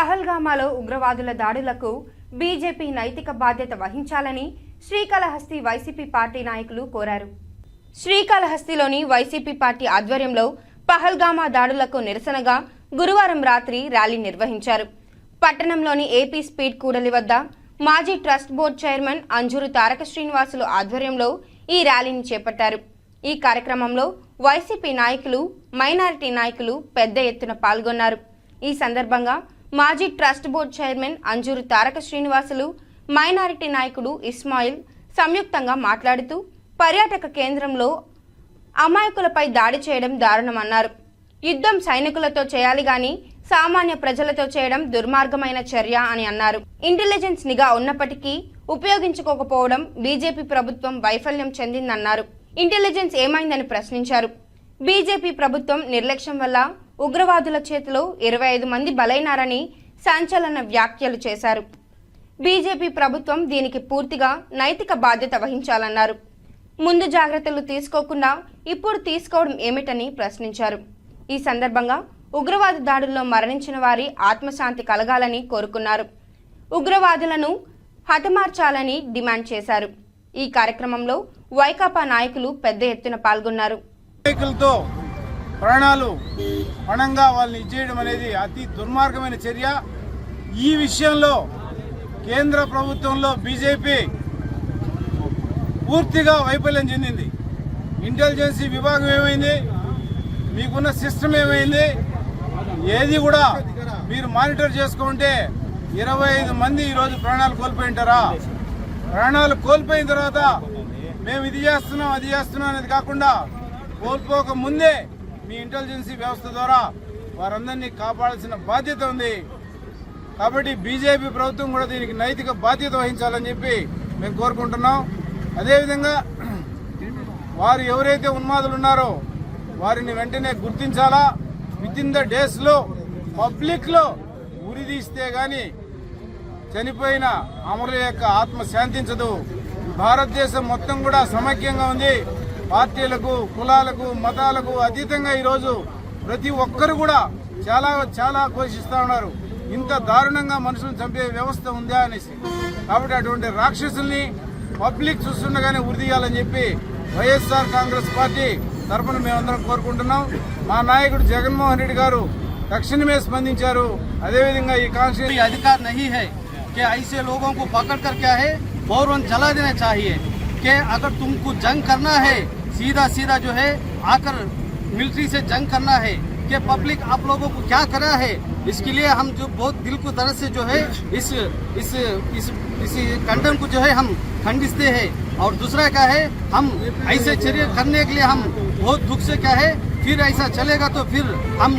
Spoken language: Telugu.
పహల్గామాలో ఉగ్రవాదుల దాడులకు బీజేపీ నైతిక బాధ్యత వహించాలని శ్రీకాళహస్తి వైసీపీ పార్టీ నాయకులు కోరారు. శ్రీకాళహస్తిలోని వైసీపీ పార్టీ ఆధ్వర్యంలో పహల్గామా దాడులకు నిరసనగా గురువారం రాత్రి ర్యాలీ నిర్వహించారు. పట్టణంలోని ఏపీ స్పీడ్ కూడలి వద్ద మాజీ trust board chairman Anjuru Taraka Srinivasulu ఆధ్వర్యంలో ఈ ర్యాలీని చేపట్టారు. ఈ కార్యక్రమంలో వైసీపీ నాయకులు మైనారిటీ నాయకులు పెద్ద ఎత్తున పాల్గొన్నారు. ఈ సందర్భంగా మాజీ trust board chairman Anjuru Taraka Srinivasulu minority నాయకుడు ఇస్మాయిల్ సంయుక్తంగా మాట్లాడుతూ పర్యాటక కేంద్రంలో అమాయకులపై దాడి చేయడం దారుణమన్నారు. యుద్ధం సైనికులతో చేయాలి గాని సామాన్య ప్రజలతో చేయడం దుర్మార్గమైన చర్య అని అన్నారు. ఇంటెలిజెన్స్ నిఘా ఉన్నప్పటికీ ఉపయోగించుకోకపోవడం బీజేపీ ప్రభుత్వం వైఫల్యం చెందిందన్నారు. ఇంటెలిజెన్స్ ఏమైందని ప్రశ్నించారు. బీజేపీ ప్రభుత్వం నిర్లక్ష్యం వల్ల ఉగ్రవాదుల చేతిలో ఇరవై ఐదు మంది బలైనారని సంచలన వ్యాఖ్యలు చేశారు. బీజేపీ ప్రభుత్వం దీనికి పూర్తిగా నైతిక బాధ్యత వహించాలన్నారు. ముందు జాగ్రత్తలు తీసుకోకుండా ఇప్పుడు తీసుకోవడం ఏమిటని ప్రశ్నించారు. ఈ సందర్భంగా ఉగ్రవాద దాడుల్లో మరణించిన వారి ఆత్మశాంతి కలగాలని కోరుకున్నారు. ఉగ్రవాదులను హతమార్చాలని డిమాండ్ చేశారు. ఈ కార్యక్రమంలో వైకాపా నాయకులు పెద్ద ఎత్తున పాల్గొన్నారు. ప్రాణాలు పణంగా వాళ్ళని ఇచ్చేయడం అనేది అతి దుర్మార్గమైన చర్య. ఈ విషయంలో కేంద్ర ప్రభుత్వంలో బీజేపీ పూర్తిగా వైఫల్యం చెందింది. ఇంటెలిజెన్సీ విభాగం ఏమైంది? మీకున్న సిస్టమ్ ఏమైంది? ఏది కూడా మీరు మానిటర్ చేసుకుంటే ఇరవై ఐదు మంది ఈరోజు ప్రాణాలు కోల్పోయింటారా? ప్రాణాలు కోల్పోయిన తర్వాత మేము ఇది చేస్తున్నాం అది చేస్తున్నాం అనేది కాకుండా కోల్పోక ముందే మీ ఇంటెలిజెన్సీ వ్యవస్థ ద్వారా వారందరినీ కాపాడాల్సిన బాధ్యత ఉంది. కాబట్టి బీజేపీ ప్రభుత్వం కూడా దీనికి నైతిక బాధ్యత వహించాలని చెప్పి మేము కోరుకుంటున్నాం. అదేవిధంగా వారు ఎవరైతే ఉన్మాదులు ఉన్నారో వారిని వెంటనే గుర్తించాలా? విత్ ఇన్ ద డేస్లో పబ్లిక్లో ఉరిదీస్తే కానీ చనిపోయిన అమరుల యొక్క ఆత్మ శాంతించదు. భారతదేశం మొత్తం కూడా సమైక్యంగా ఉంది. పార్టీలకు కులాలకు మతాలకు అతీతంగా ఈరోజు ప్రతి ఒక్కరు కూడా చాలా చాలా ఘోషిస్తా ఉన్నారు ఇంత దారుణంగా మనుషులను చంపే వ్యవస్థ ఉందా అనేసి కాబట్టి అటువంటి రాక్షసుల్ని పబ్లిక్ చూస్తుండగానే ఉరిదీయాలని చెప్పి వైఎస్ఆర్ కాంగ్రెస్ పార్టీ తరఫున మేమందరం కోరుకుంటున్నాం మా నాయకుడు జగన్మోహన్ రెడ్డి గారు తక్షణమే స్పందించారు అదేవిధంగా ఈ కాన్స్టిట్యూషన్ कोई अधिकार नहीं है कि ऐसे लोगों को पकड़ कर क्या है फौरन जला देना चाहिए कि अगर तुमको जंग करना है सीधा सीधा जो है आकर मिलिट्री से जंग करना है कि पब्लिक आप लोगों को क्या करा है, इसके लिए हम जो बहुत दिल को तरह से जो है इस इस इस इस कंडन को जो है हम खंडिसते हैं। और दूसरा क्या है, हम ऐसे चर्य करने के लिए हम बहुत दुख से क्या है, फिर ऐसा चलेगा तो फिर हम